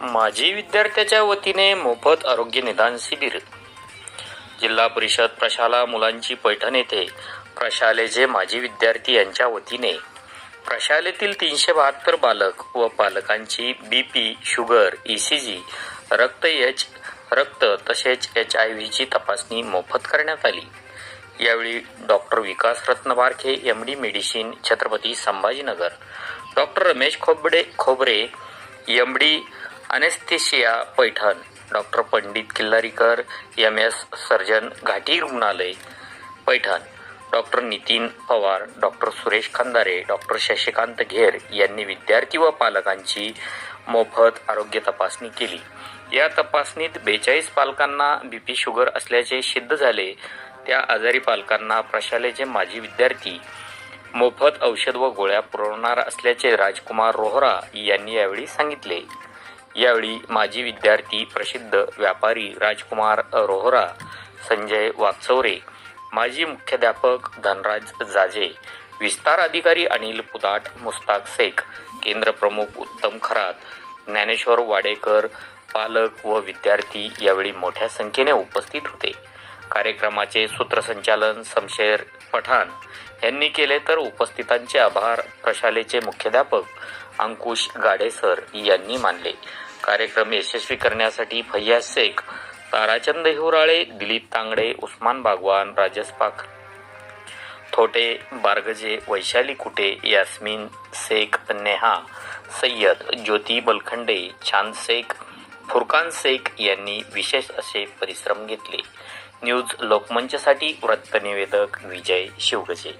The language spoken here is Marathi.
माजी विद्यार्थ्याच्या वतीने मोफत आरोग्य निदान शिबिर. जिल्हा परिषद प्रशाला मुलांची पैठण येथे. प्रशालेचे माजी विद्यार्थी यांच्या वतीने. प्रशालेतील तीनशे बहात्तर बालक व पालकांची B P sugar E C G रक्त एच रक्त तसेच एच आय व्हीची तपासणी मोफत करण्यात आली. यावेळी doctor Vikas Ratnabarkhe M D medicine Chhatrapati Sambhajinagar. Doctor Ramesh Khobde Khobre M D anaesthesia Paithan. Doctor Pandit Killarikar M S surgeon Ghati रुग्णालय Paithan. Doctor Nitin Pawar doctor Suresh Khandare doctor Shashikant Gher यांनी विद्यार्थी व पालकांची मोफत आरोग्य तपासणी केली. या तपासणीत बेचाळीस पालकांना बी पी शुगर असल्याचे सिद्ध झाले. त्या आजारी पालकांना प्रशालेचे माजी विद्यार्थी मोफत औषध व गोळ्या पुरवणार असल्याचे राजकुमार रोहरा यांनी यावेळी सांगितले. यावेळी माजी विद्यार्थी प्रसिद्ध व्यापारी राजकुमार रोहरा संजय वाचवरे माजी मुख्याध्यापक धनराज जाजे विस्तार अधिकारी अनिल पुदाट मुस्ताक शेख केंद्र प्रमुख उत्तम खरात ज्ञानेश्वर वाडेकर पालक व विद्यार्थी यावेळी मोठ्या संख्येने उपस्थित होते. कार्यक्रमाचे सूत्रसंचालन शमशेर पठाण यांनी केले तर उपस्थितांचे आभार प्रशालेचे मुख्याध्यापक अंकुश गाडेसर यांनी मानले. कार्यक्रम यशस्वी करण्यासाठी फैयाज शेख ताराचंद हिवराळे दिलीप तांगडे उस्मान बागवान राजस पाख थोटे बारगजे वैशाली कुटे यास्मिन शेख नेहा सय्यद ज्योती बलखंडे छान शेख फुरकान शेख यांनी विशेष असे परिश्रम घेतले. न्यूज लोकमंचसाठी वृत्तनिवेदक विजय शिवगजे.